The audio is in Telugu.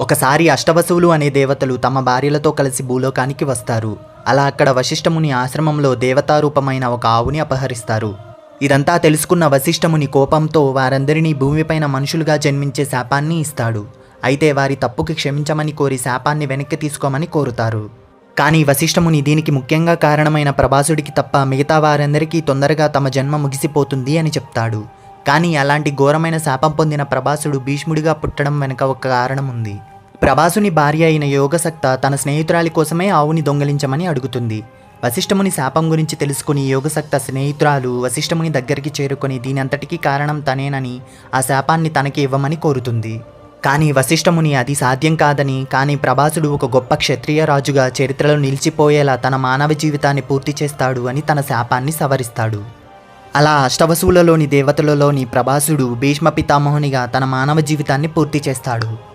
ఒకసారి అష్టవసువులు అనే దేవతలు తమ భార్యలతో కలిసి భూలోకానికి వస్తారు. అలా అక్కడ వశిష్ఠముని ఆశ్రమంలో దేవతారూపమైన ఒక ఆవుని అపహరిస్తారు. ఇదంతా తెలుసుకున్న వశిష్ఠముని కోపంతో వారందరినీ భూమిపైన మనుషులుగా జన్మించే శాపాన్ని ఇస్తాడు. అయితే వారి తప్పుకి క్షమించమని కోరి శాపాన్ని వెనక్కి తీసుకోమని కోరుతారు. కానీ వశిష్ఠముని దీనికి ముఖ్యంగా కారణమైన ప్రభాసుడికి తప్ప మిగతా వారందరికీ తొందరగా తమ జన్మ ముగిసిపోతుంది అని చెప్తాడు. కానీ అలాంటి ఘోరమైన శాపం పొందిన ప్రభాసుడు భీష్ముడిగా పుట్టడం వెనుక ఒక కారణం ఉంది ప్రభాసుని భార్య అయిన యోగసక్త తన స్నేహితురాలి కోసమే ఆవుని దొంగలించమని అడుగుతుంది. వశిష్ఠముని శాపం గురించి తెలుసుకుని యోగసక్త స్నేహితురాలు వశిష్ఠముని దగ్గరికి చేరుకొని దీని అంతటికీ కారణం తనేనని ఆ శాపాన్ని తనకి ఇవ్వమని కోరుతుంది. కానీ వశిష్ఠముని అది సాధ్యం కాదని కానీ ప్రభాసుడు ఒక గొప్ప క్షత్రియ రాజుగా చరిత్రలో నిలిచిపోయేలా తన మానవ జీవితాన్ని పూర్తి చేస్తాడు అని తన శాపాన్ని సవరిస్తాడు. అలా అష్టవసువులలోని దేవతలలోని ప్రభాసుడు భీష్మ పితామహునిగా తన మానవ జీవితాన్ని పూర్తి చేస్తాడు.